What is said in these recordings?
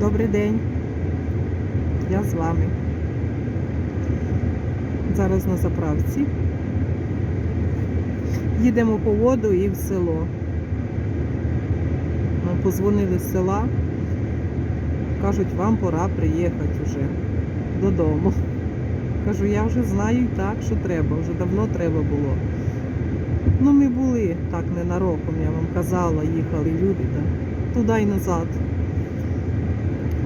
Добрий день. Я з вами. Зараз на заправці. Їдемо по воду і в село. Нам позвонили з села. Кажуть, вам пора приїхати вже додому. Кажу, я вже знаю так, що треба, вже давно треба було. Ну, ми були так ненароком, я вам казала, їхали люди да, туди і назад.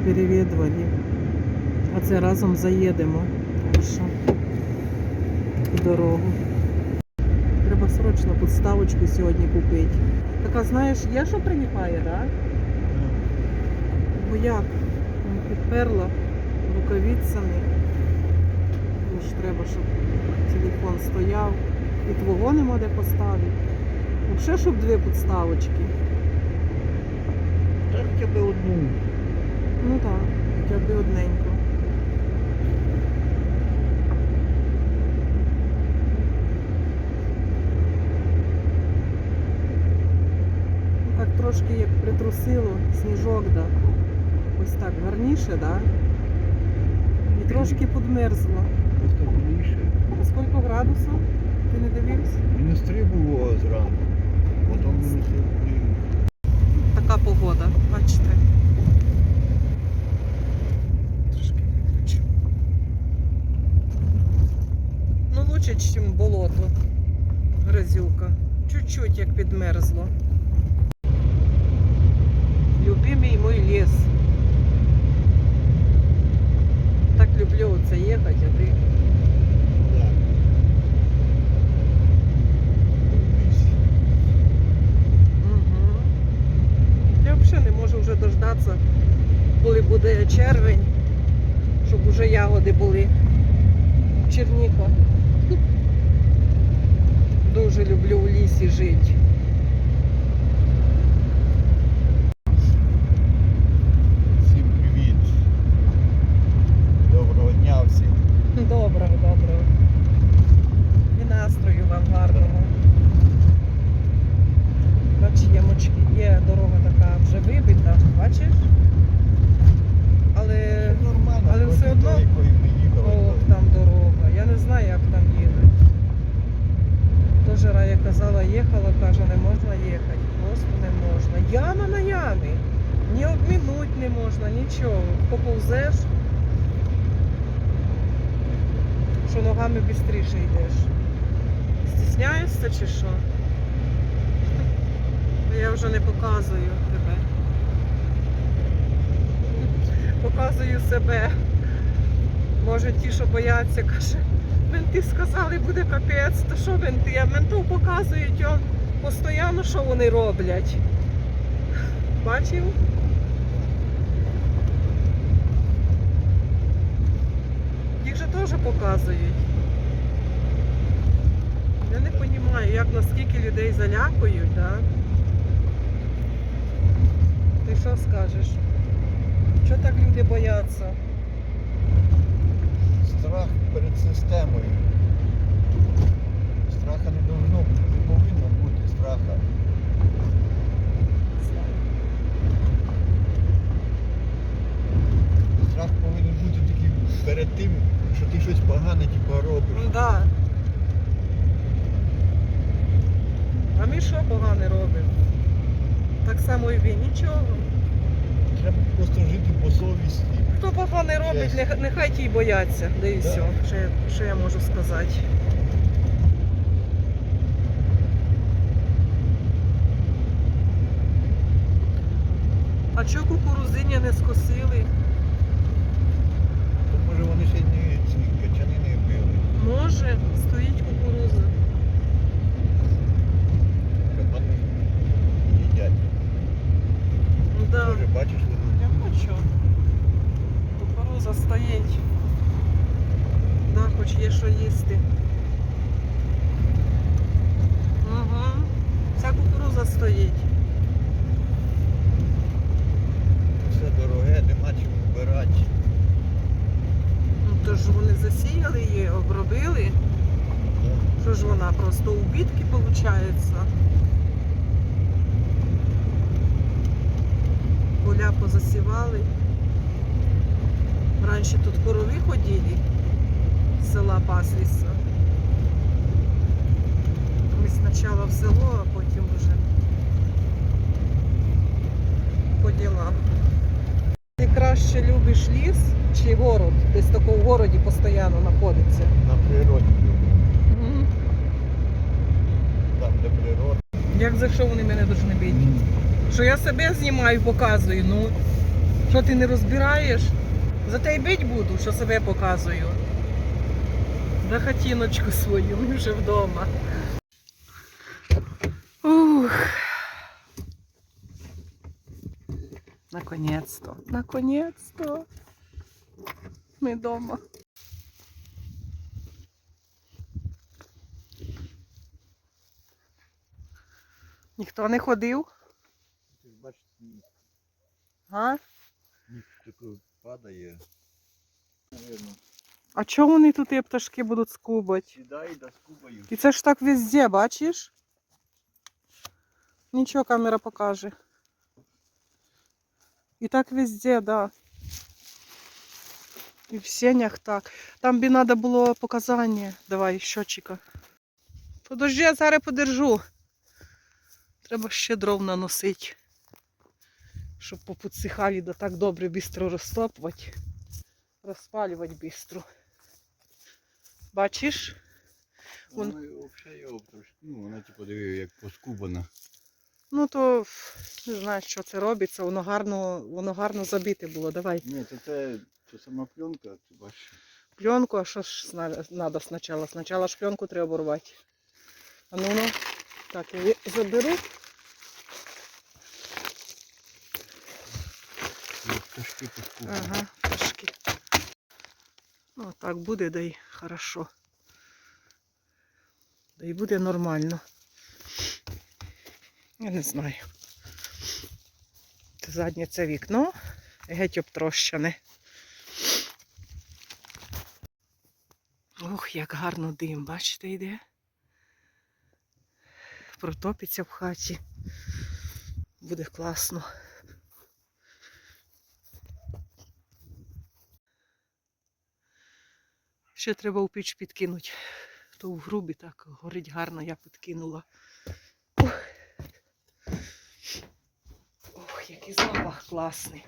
Перевідували. А це разом заїдемо. Що в дорогу. Треба срочно підставочку сьогодні купити. Така, знаєш, є що приліпає, так? Да? Бо як? Ну, Підперла рукавицями. Тому ж треба, щоб телефон стояв. І твого нема де поставити. Взагалі, щоб дві підставочки. Та хоча одну. Ну так, хоча б одненько. Ну, Так трошки як притрусило сніжок, да. Ось так гарніше, да? І трошки підмерзло. Просто більше. А скільки градусів? Ти не дивився? Мінус три було зранку. Потім мінус три. Така погода, бачите. Лучше, ніж болото. Грязюка. Чуть-чуть як підмерзло. Любимий мой ліс. Так люблю оце їхати, а ти. Да. Угу. Я взагалі не можу вже дождатися, коли буде червень, щоб уже ягоди були. Черніка. Дуже люблю в лісі жити. Всім привіт. Доброго дня всім. Доброго, доброго. І настрою вам гарного. Бач, ямочки. Є дорога така вже вибита, бачиш? Але Все нормально, але проти все одно- тої, якої ми їхали. Ох, там дорога. Я не знаю, як там їдуть. Тож Рая казала, їхала, каже, не можна їхати. Просто не можна. Яма на ямі. Ні обмінуть не можна, нічого. Поповзеш, що ногами швидше йдеш. Стісняєшся чи що? Я вже не показую тебе. Показую себе. Може ті, що бояться, каже, менти сказали, буде капець, то що менти? Менту показують постійно, що вони роблять. Бачив? Їх же теж показують. Я не розумію, як наскільки людей залякують, да? Ти що скажеш? Чого так люди бояться? Страх перед системою. Страха не должно бути, не повинно бути страха. Страх повинен бути тільки перед тим, що ти щось погане типу, робиш. Ну да. А ми що погане робимо? Так само і ви нічого. Треба просто жити по совісті. Хто погане робить, Чесно. нехай, ті й бояться. Да і Да. все, що я, що я можу сказати. А чого кукурузиня не скосили? То може вони ще й не ці качани не били. Може, стоїть кукуруза. Кабани їдять. Ну да. Може, бачиш, вони Я хочу. Кукуруза стоїть. Да, хоч є що їсти. Угу. Вся кукуруза стоїть. все дороге, нема чим вбирати. Ну, то ж вони засіяли її, обробили. Що ж вона просто убитки виходить? Поля позасівали. Раніше тут корови ходили з села паслися. Ми спочатку в село, а потім вже по ділам. Ти краще любиш ліс чи город? Десь тако в городі постійно знаходиться. На природі люблю. Там, де природа. Як за що вони мене повинні бити? Що я себе знімаю, показую. Ну, що ти не розбираєш? За те й бить буду, що себе показую. Да хатіночку свою, ми вже вдома. Ух. Наконец-то. Наконец-то. Ми вдома. Ніхто не ходив? Ти ж бачиш, сніг А? такий падає. Наверно. А чого вони тут і пташки будуть скубати? Сідай да скупаю. І це ж так везде, бачиш? Нічого камера покаже. І так везде, да. І в сенях так. Там би треба було показання. Давай, щочика. Подожди, я зараз подержу. Треба ще дров наносити. Щоб попудсихали, да так добре бістро розтопувати. Розпалювати бістро. Бачиш? Вон- Вона взагалі його трошки. Ну, вона типу диви, як поскубана. Ну то не знаю, що це робиться. Воно гарно, воно гарно забите було. Давай Ні, то це, це сама пленка, ти бачиш. пленку, а що ж треба спочатку? Спочатку ж пленку треба оборвати. А ну ну. Так, я заберу. Ага, трошки. Ну, так буде, да й хорошо. Да й буде нормально. Я не знаю. Заднє це вікно, геть обтрощене. Ох, як гарно дим, бачите, йде. Протопиться в хаті. Буде класно. Ще треба у піч підкинути. То в грубі так горить гарно, я підкинула. Ох, Ох який запах класний.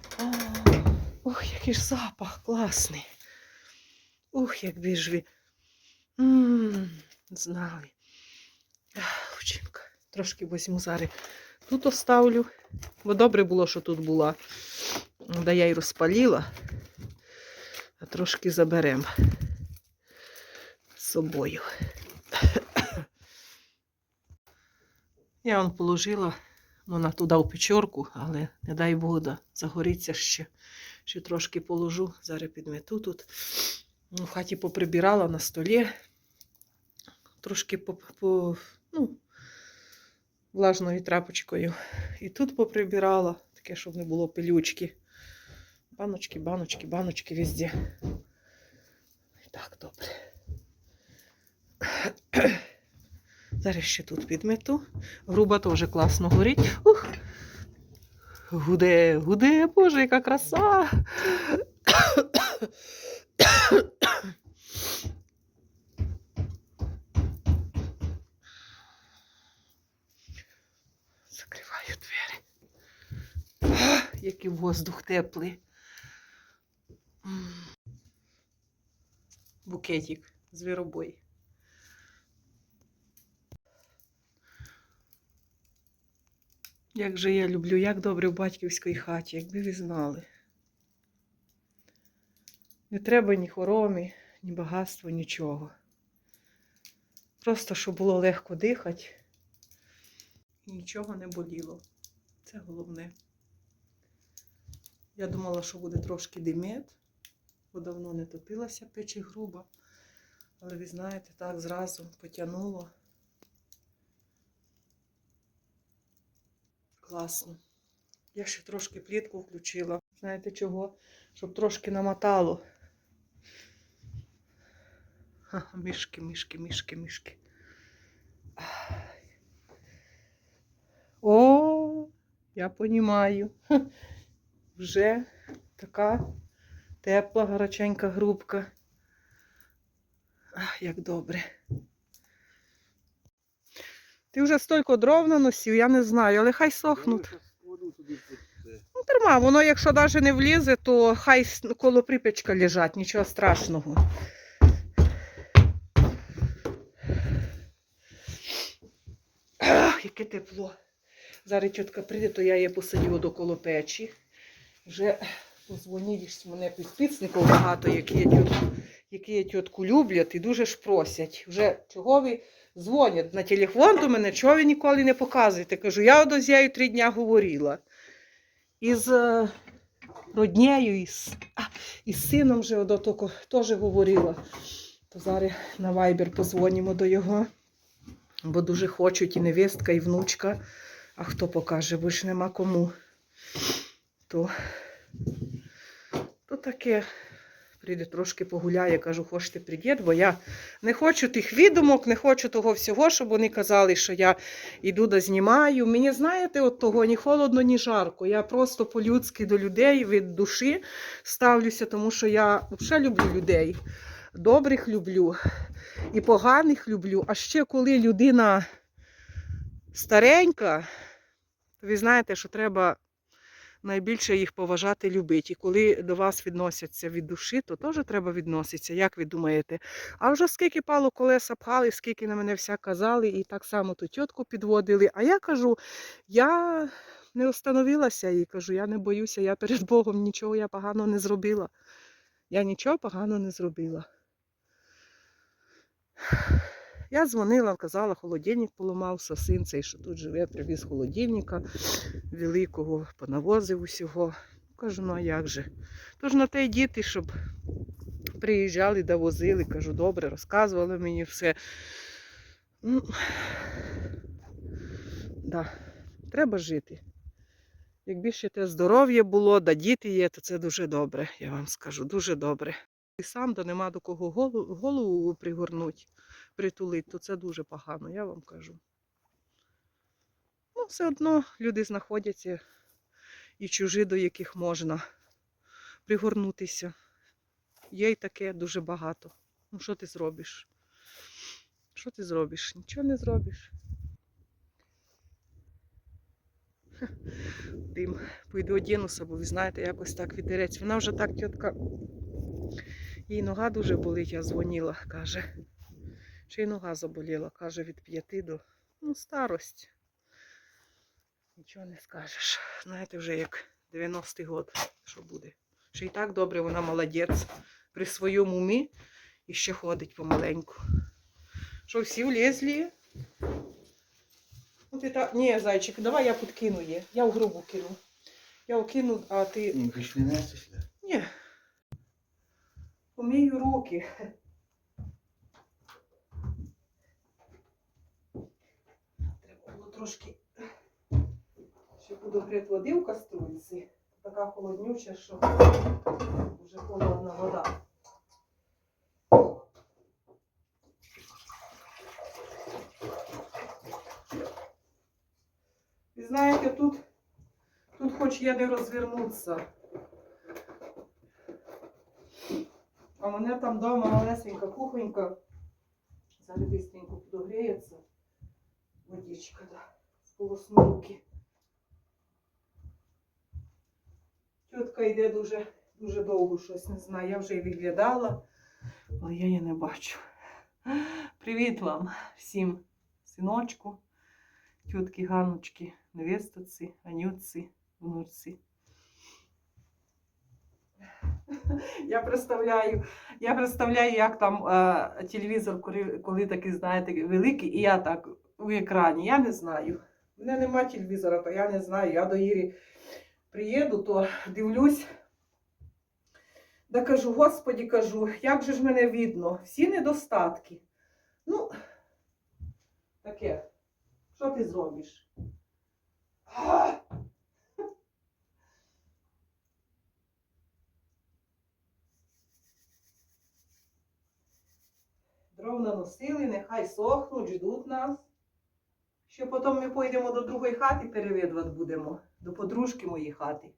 Ох, який ж запах класний. Ух, як біжві. Знали. Ах, Трошки візьму зараз. Тут оставлю. Бо добре було, що тут була. Да я й розпаліла. А трошки заберемо собою. Я вон положила вона туди в печорку, але не дай Бог, да, загориться ще. Ще трошки положу, зараз підмету тут. Ну, В хаті поприбирала на столі. Трошки по, по, ну, влажною тряпочкою. І тут поприбирала, таке, щоб не було пилючки. Баночки, баночки, баночки везде. Так, добре. Зараз ще тут підмету. Груба теж класно горить. Ух! Гуде, гуде, боже, яка краса. Закриваю двері. Який воздух теплий. Букетик, звіробой. Як же я люблю, як добре в батьківській хаті, якби ви знали. Не треба ні хоромі, ні багатства, нічого. Просто щоб було легко дихати і нічого не боліло. Це головне. Я думала, що буде трошки димет, бо давно не топилася печі груба. Але ви знаєте, так зразу потягнуло. Класно. Я ще трошки плітку включила. Знаєте чого? Щоб трошки намотало. Ха, мішки, мішки, мішки, мішки. О, я понімаю. Вже така Тепла, гараченька грубка. Ах, як добре. Ти вже стільки дров наносив, я не знаю, але хай сохнуть. Воду. Ну, дарма, воно, якщо навіть не влізе, то хай коло припічка лежать, нічого страшного. Ах, яке тепло. Зараз тітка прийде, то я її посадю до коло печі. Вже позвонились мене підписників багато, які я тітку люблять і дуже ж просять. Вже чого ви дзвонять на телефон до мене, чого ви ніколи не показуєте? Кажу, я одо з три дня говорила із е, роднею, із, а, із сином одо теж говорила. То зараз на Viber позвонимо до його, бо дуже хочуть і невістка, і внучка. А хто покаже, бо ж нема кому. То, то таке. Прийде трошки погуляє, кажу, хочете прийдіть, бо я не хочу тих відомок, не хочу того всього, щоб вони казали, що я йду да знімаю. Мені, знаєте, от того ні холодно, ні жарко. Я просто по-людськи до людей від душі ставлюся, тому що я взагалі люблю людей. Добрих люблю і поганих люблю. А ще коли людина старенька, то ви знаєте, що треба найбільше їх поважати, любити. І коли до вас відносяться від душі, то теж треба відноситися, як ви думаєте. А вже скільки пало колеса пхали, скільки на мене вся казали, і так само ту тітку підводили. А я кажу, я не остановилася і кажу, я не боюся, я перед Богом нічого я поганого не зробила. Я нічого поганого не зробила. Я дзвонила, казала, холодильник поламався, син цей, що тут живе, привіз холодильника великого, понавозив усього. Кажу, ну а як же? Тож на те й діти, щоб приїжджали да возили, кажу, добре, розказували мені все. Ну, да, треба жити. Якби ще те здоров'я було, да діти є, то це дуже добре, я вам скажу, дуже добре. І сам, да нема до кого голову, голову пригорнуть, притулити, то це дуже погано, я вам кажу. Ну, все одно люди знаходяться і чужі, до яких можна пригорнутися. Є й таке дуже багато. Ну, що ти зробиш? Що ти зробиш? Нічого не зробиш. Дим. Пойду одінуся, бо ви знаєте, якось так вітерець. Вона вже так, тітка, їй нога дуже болить, я дзвонила, каже. Ще й нога заболіла, каже, від п'яти до ну, старость. Нічого не скажеш. Знаєте, вже як 90-й год, що буде. Ще й так добре, вона молодець. При своєму умі і ще ходить помаленьку. Що, всі влізли? Ну, ти так... Ні, зайчик, давай я подкину її. Я в грубу кину. Я вкину, а ти. Ти ж не нести сюди. Ні. Помію руки. Треба було трошки. Ще буду грити води в каструльці. Така холоднюча, що вже холодна вода. І знаєте, тут, тут хоч є де розвернутися. А мене там вдома малесенька кухонька. Зараз быстренько подогріється. Водичка, да. З полосмилки. Тітка йде дуже, дуже довго щось, не знаю. Я вже і виглядала, але я її не бачу. Привіт вам всім, синочку, тітки Ганочки, невестиці, Анютці, внучці. Я представляю, я представляю, як там е, телевізор, коли, коли такий, знаєте, великий, і я так у екрані. Я не знаю. У мене немає телевізора, то я не знаю. Я до Ірі приїду, то дивлюсь. Да кажу, господі, кажу, як же ж мене видно? Всі недостатки. Ну, таке. Що ти зробиш? А! Дров наносили, нехай сохнуть, ждуть нас. Що потім ми поїдемо до другої хати перевідувати будемо, до подружки моєї хати.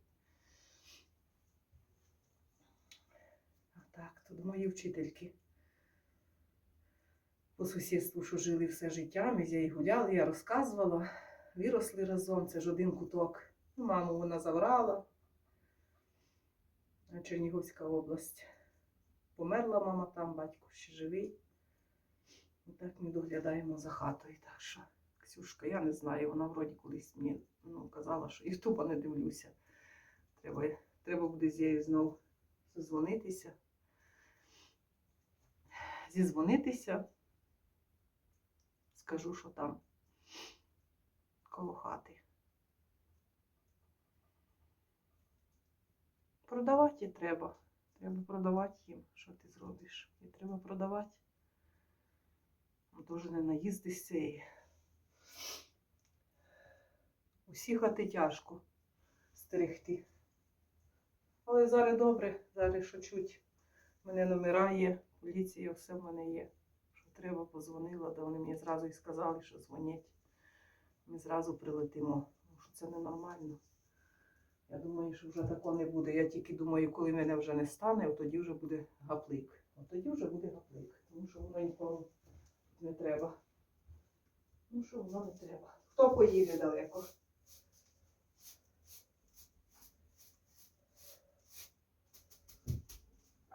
Так, Тут мої вчительки. По сусідству, що жили все життя, ми з нею гуляли, я розказувала. Виросли разом, це ж один куток. Ну, Маму вона забрала. Чернігівська область. Померла мама там, батько ще живий. І так ми доглядаємо за хатою. Так що, Ксюшка, я не знаю, вона вроді колись мені ну, казала, що Ютуба не дивлюся. Треба, треба буде з нею знову дзвонитися. Зізвонитися. Скажу, що там коло хати. Продавати її треба. Треба продавати їм. Що ти зробиш? І треба продавати. Дуже не наїздишся усі хати тяжко стерегти. Але зараз добре, зараз що мене номера є, поліція, все в мене є. Що треба, позвонила, да вони мені зразу і сказали, що дзвонять. Ми зразу прилетимо. Тому що це ненормально. Я думаю, що вже такого не буде. Я тільки думаю, коли мене вже не стане, от тоді вже буде гаплик. От тоді вже буде гаплик. Тому що воно нікому не треба. Ну що воно не треба. Хто поїде далеко?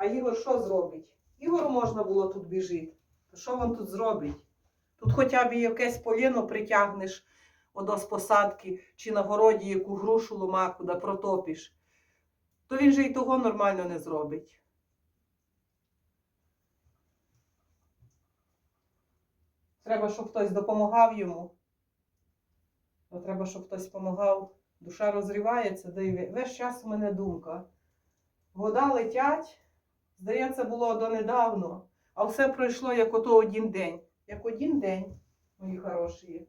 А Ігор що зробить? Ігору можна було тут біжити. Що він тут зробить? Тут хоча б якесь поліно притягнеш одо з посадки, чи на городі яку грушу ломаку да протопиш, то він же і того нормально не зробить. Треба, щоб хтось допомагав йому. Ну, треба, щоб хтось допомагав. Душа розривається, да і весь час у мене думка. Года летять, здається, було донедавно, а все пройшло як ото один день. Як один день, мої хороші.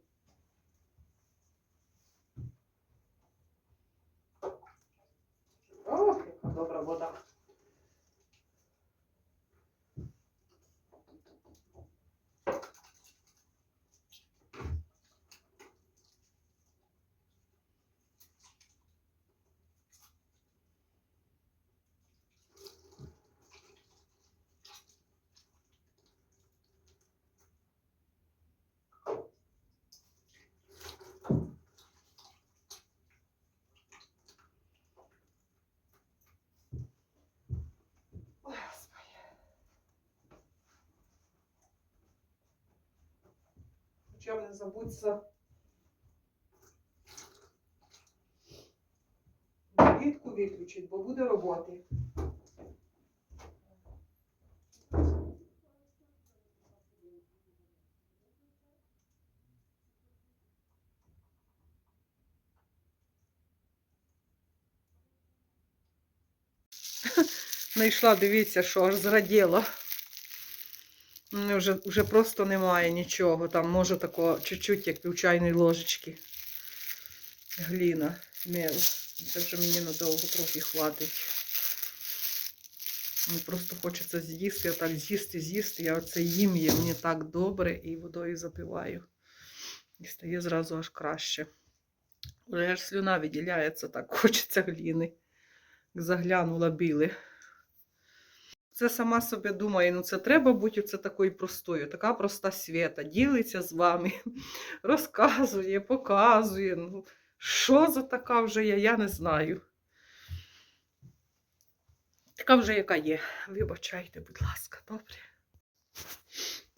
Ох, добра вода. Хоча б не забудься плітку виключити, бо буде роботи. Знайшла, дивіться, що аж зраділа. Вже, вже просто немає нічого. Там може такого чуть-чуть, як пів чайної ложечки. Гліна, мел. Це вже мені надовго трохи хватить. Просто хочеться з'їсти, а так з'їсти, з'їсти. Я оце їм є, мені так добре і водою запиваю. І стає зразу аж краще. Вже аж слюна відділяється, так хочеться гліни. Заглянула біли. Це сама собі думає, ну це треба бути оце такою простою, така проста свята, ділиться з вами, розказує, показує. Ну, що за така вже я, я не знаю. Така вже яка є. Вибачайте, будь ласка, добре.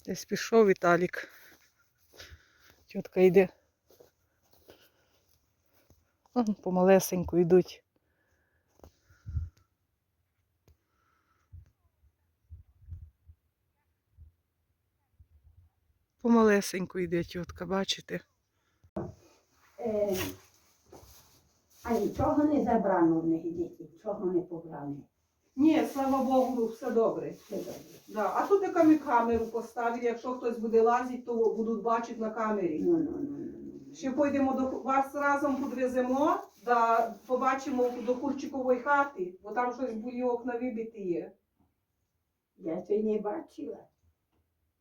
Десь пішов Віталік. Тітка йде. Ага, Помалесенько йдуть. Помалесенько йде тітка, бачите? Е, а нічого не забрано в них діти, нічого не побрали. Ні, слава Богу, все добре. Все добре. Да. А тут яка ми камеру поставили, якщо хтось буде лазити, то будуть бачити на камері. Ну, ну, ну, ну, ну. Ще пойдемо до вас разом підвеземо, да побачимо до Курчикової хати, бо там щось були окна вибиті є. Я це не бачила.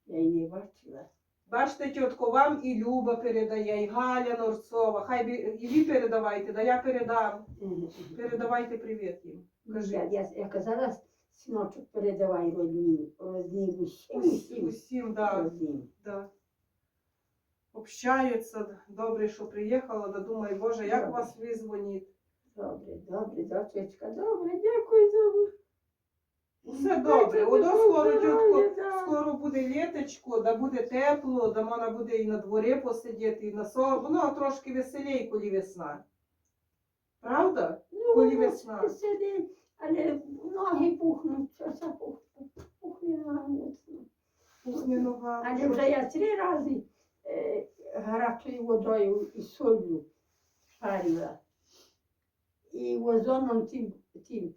Я й не бачила. Бачите, тітко, вам і Люба передає, і Галя Норцова. Хай і ви передавайте, да я передам. Передавайте привіт їм. Кажи. я, я казала, Синочок, передавай родні, родні усім, усім, Усім, да, роднім. да. Общаються. Добре, що приїхала, да думаю, Боже, як Добре. вас визвоніть. Добре, добре, дочечка, добре, дякую за Все добре. Одо скоро, тітко, скоро буде літочко, да буде тепло, да можна буде і на дворі посидіти, і на со. Воно трошки веселій, коли весна. Правда? Ну, Коли весна. сидить, але ноги пухнуть, це пухне нога моцно. Пухне нога. Але вже я три рази е, гарячою водою і солью шарила. І озоном тим, тим.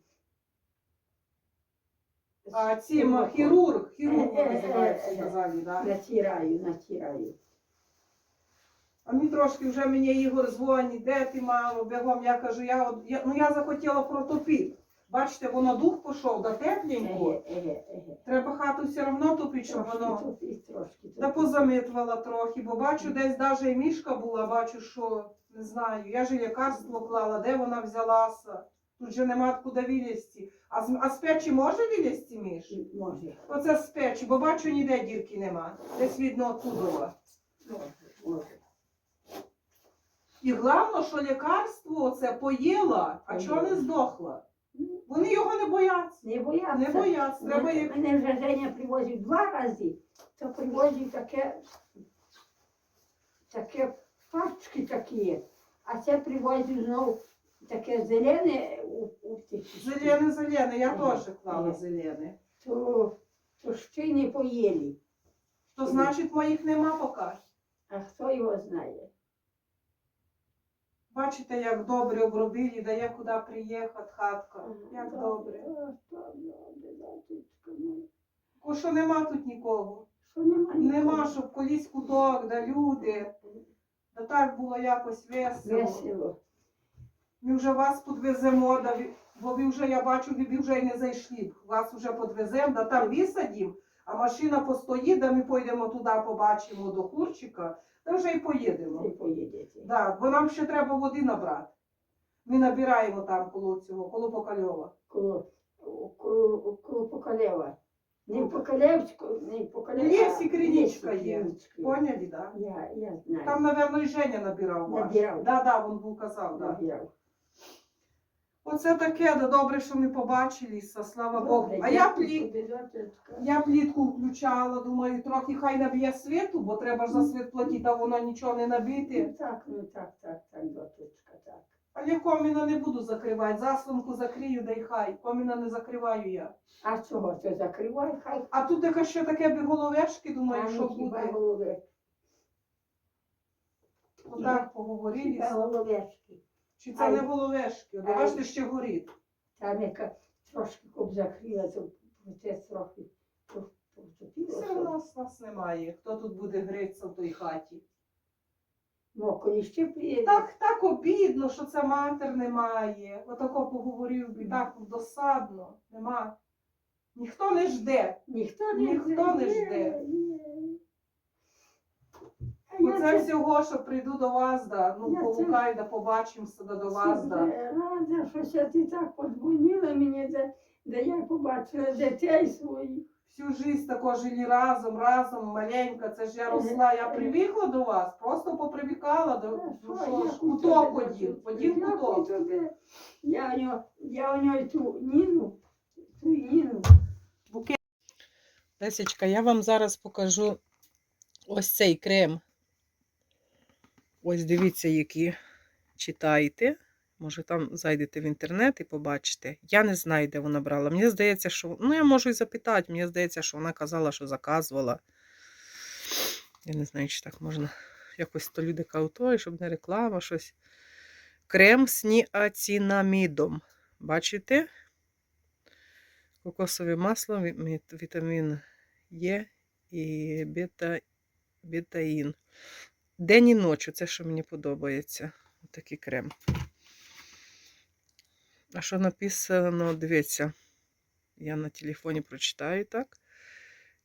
А цим хірург, хірург називається, сказали, да. Натираю, натираю. А мені трошки вже мені Ігор дзвонить, де ти мамо, бігом. Я кажу, я, от- я, ну я захотіла протопити. Бачите, воно дух пішов, да тепленько. Треба хату все одно топити, щоб воно. топіть. позамитувала трохи, бо бачу, десь навіть і мішка була, бачу, що не знаю. Я ж і лікарство клала, де вона взялася. Тут же нема куди вилізти. А з, а з печі може вилізти міш? Може, Оце з печі, бо бачу, ніде дірки нема. Десь видно може, може. І головне, що лікарство це поїла, а чого не здохла? Вони його не бояться. Не бояться. Не бояться. Треба Мене, їх. мене вже Женя привозив два рази, то привозив таке, таке пачки такі, а це привозив знову таке зелене у, у тих. Зелене, зелене, я Ага. теж клала Ага. зелене. То, то ще не поїли. То значить моїх нема поки. А хто його знає? Бачите, як добре обробили, дає куди приїхати хатка. Як добре. а, що добре, моя. Ко що нема тут нікого. Що нема Нема, нікого? щоб колись куток, да люди. Да так було якось весело. Весело. Ми вже вас підвеземо, да, бо ви вже, я бачу, ви вже й не зайшли. Вас вже підвеземо, да там висадимо, а машина постоїть, да ми пойдемо туди, побачимо до Курчика, да вже й поїдемо. Поїдете. Да, бо нам ще треба води набрати. Ми набираємо там коло цього, коло Покальова. коло, коло, коло Покалева. Не в Покалевську, не в Покалева. Лесі Кринічка є. Поняли, да? Я, я знаю. Там, напевно, і Женя набирав ваш. Набирав. Да, да, він був казав, да. Набирав. Оце таке, да добре, що ми побачилися, слава Богу. А я пліт, я плітку включала, думаю, трохи хай наб'є світу, бо треба ж за світ платити, а воно нічого не набити. Ну так, ну так, так, так, дочечка, так. Але коміна не буду закривати, заслонку закрию, да й хай. Коміна не закриваю я. А чого це закривай, хай А тут таке що таке би головешки, думаю, що буде. голови. Отак поговорили. Головешки. Чи це не головешки? От Ай. Бачите, ще горить. Там яка трошки коб закрила, то це трохи то- то втопило, Все що. у нас нас немає. Хто тут буде гритися в той хаті? Ну, коли ще приїде. Так, так обідно, що це матер немає. Отако поговорив би, так досадно. Нема. Ніхто не жде. Ніхто не Ніхто не жде. ні. Я Оце це всього, що прийду до вас, да, ну Я це- да побачимося да, до вас. Да. рада, що ще ти так подзвонила мені, де, де я побачила дітей своїх. Всю жизнь тако жили разом, разом, маленька. Це ж я росла, я привикла до вас, просто попривикала до ну, що, що ж, куток дочечко, один куток. Я у нього, я у нього ту Ніну, ту Ніну. Лесечка, я вам зараз покажу ось цей крем. Ось дивіться, які читаєте. Може, там зайдете в інтернет і побачите. Я не знаю, де вона брала. Мені здається, що. Ну, я можу і запитати. Мені здається, що вона казала, що заказувала. Я не знаю, чи так можна. Якось то люди кажуть, щоб не реклама, щось. Крем з ніацинамідом. Бачите? Кокосове масло, вітамін Е і бета, бетаїн. День і ночі, це що мені подобається. Такий крем. А що написано, дивіться, я на телефоні прочитаю так.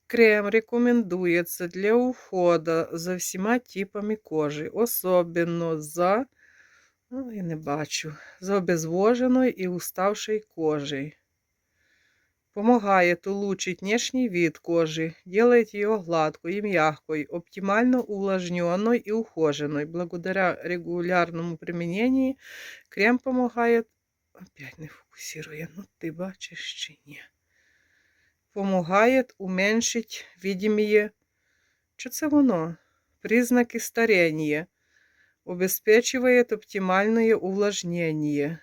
Крем рекомендується для уходу за всіма типами кожи, особливо за, ну, я не бачу, за обезвоженою і уставшою кожею. Помогает улучшить внешний вид кожи, делает ее гладкой и мягкой, оптимально увлажненной и ухоженной. Благодаря регулярному применению крем помогает... Опять не фокусирує, ну ти бачиш чи ні. Помогает уменьшить видимые... Що це воно? Признаки старения. Обеспечивает оптимальное увлажнение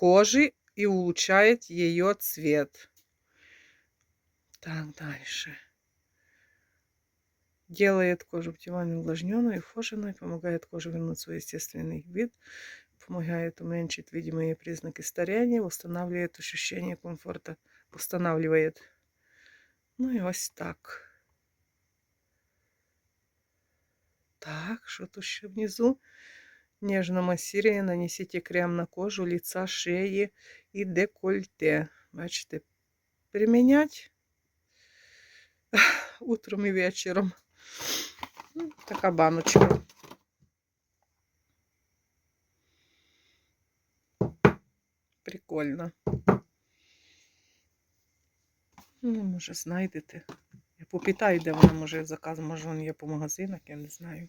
кожи и улучшает ее цвет. Так, дальше. Делает кожу оптимально увлажненной, ухоженной, помогает коже вернуть свой естественный вид, помогает уменьшить видимые признаки старения, восстанавливает ощущение комфорта, восстанавливает. Ну і ось так. Так, що тут ще внизу? Нежно массируя, нанесите крем на кожу лица, шеї і декольте. Бачите, примінять утром і вечором. Ну, Така баночка. Прикольно. Ну, може, знайдете. Я попитаю, де вона може заказ, може, вона є по магазинах, я не знаю.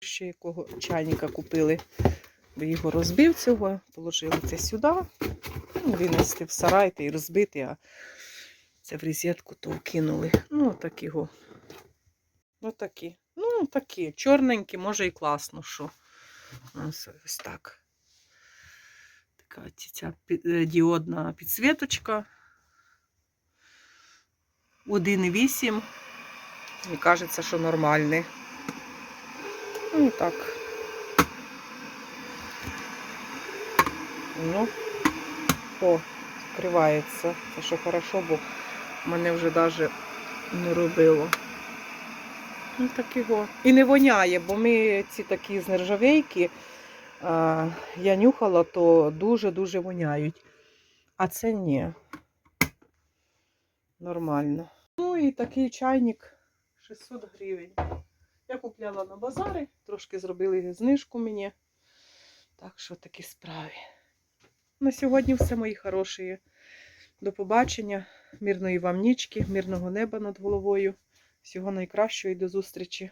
Ще якого чайника купили. Бо його розбив цього, положили це сюди. Ну, винести в сарай та й розбити, а це в розетку то вкинули. Ну, так його. Такі. Ну, такі. Чорненькі, може і класно, що. Ось, ось так. Така ця е, діодна підсвіточка. 1,8. Мені кажеться, що нормальний. Ну, так. Ну, о, скривається. Це що хорошо, бо мене вже навіть не робило. Ну, так його. І не воняє, бо ми ці такі з нержавейки, а, я нюхала, то дуже-дуже воняють. А це ні. Нормально. Ну і такий чайник 600 гривень. Я купляла на базари, трошки зробили знижку мені. Так що такі справи. На сьогодні все, мої хороші. До побачення, мирної вам нічки, мирного неба над головою. Всього найкращого і до зустрічі!